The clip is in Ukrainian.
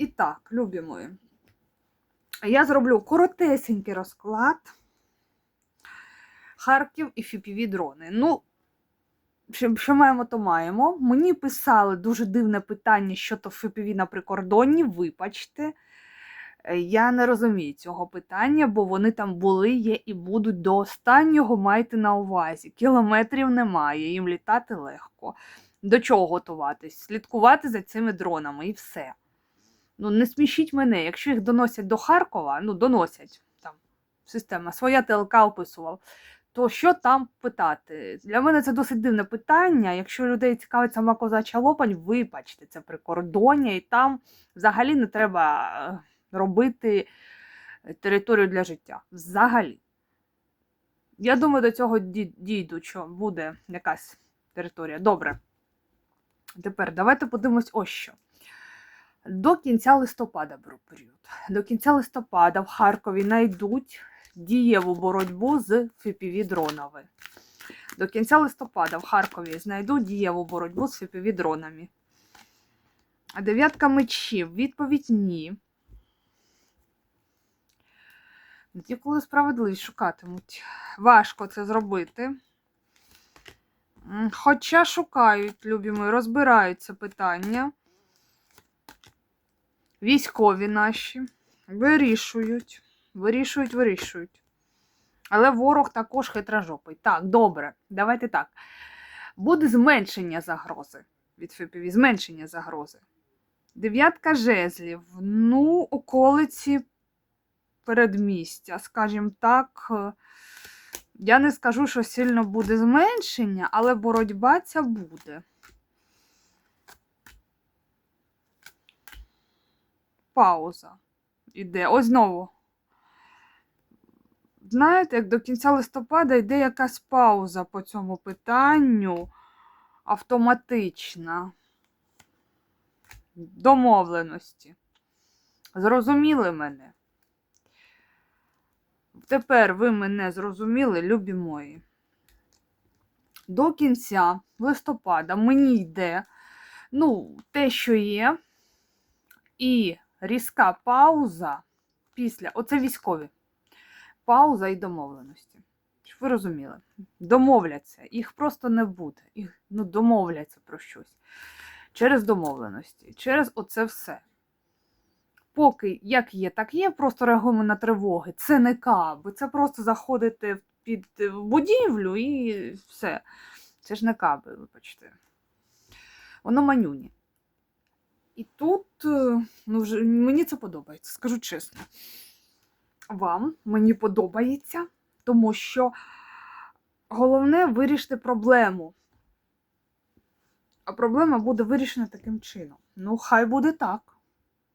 І так, любі мої. Я зроблю коротесенький розклад. Харків і FPV дрони. Ну, що, що маємо, то маємо. Мені писали дуже дивне питання щодо FPV на прикордонні, вибачте. Е, Я не розумію цього питання, бо вони там були, є і будуть до останнього, майте на увазі. Кілометрів немає, їм літати легко. До чого готуватись? Слідкувати за цими дронами і все. Ну, не смішіть мене, якщо їх доносять до Харкова, ну, доносять там система, своя ТЛК описував, то що там питати? Для мене це досить дивне питання. Якщо людей цікавить сама козача лопань, вибачте, це прикордоння, і там взагалі не треба е, робити територію для життя. Взагалі. Я думаю, до цього дійду, що буде якась територія. Добре. Тепер давайте подивимось ось що. До кінця листопада беру період. До кінця листопада в Харкові знайдуть дієву боротьбу з fpv дронами. До кінця листопада в Харкові знайдуть дієву боротьбу з fpv дронами. А дев'ятка мечів. Відповідь ні. Ті, коли справедливість шукатимуть. Важко це зробити. Хоча шукають, любі мої, розбирають це питання. Військові наші вирішують, вирішують, вирішують. Але ворог також хитрожопий. Так, добре, давайте так. Буде зменшення загрози від ФПВ, зменшення загрози. Дев'ятка жезлів. Ну, околиці передмістя, скажімо так. Я не скажу, що сильно буде зменшення, але боротьба ця буде. Пауза. Іде. Ось знову. Знаєте, як до кінця листопада йде якась пауза по цьому питанню автоматична. Домовленості. Зрозуміли мене? Тепер ви мене зрозуміли, любі мої. До кінця листопада мені йде, ну, те, що є, і різка пауза після. Оце військові. Пауза і домовленості. Ви розуміли? Домовляться. Їх просто не буде. Їх ну, домовляться про щось. Через домовленості, через оце все. Поки як є, так є, просто реагуємо на тривоги. Це не каби, це просто заходите під будівлю і все. Це ж не каби, вибачте. Воно манюні. І тут е, ну, вже, мені це подобається, скажу чесно. Вам мені подобається, тому що головне вирішити проблему. А проблема буде вирішена таким чином. Ну, хай буде так.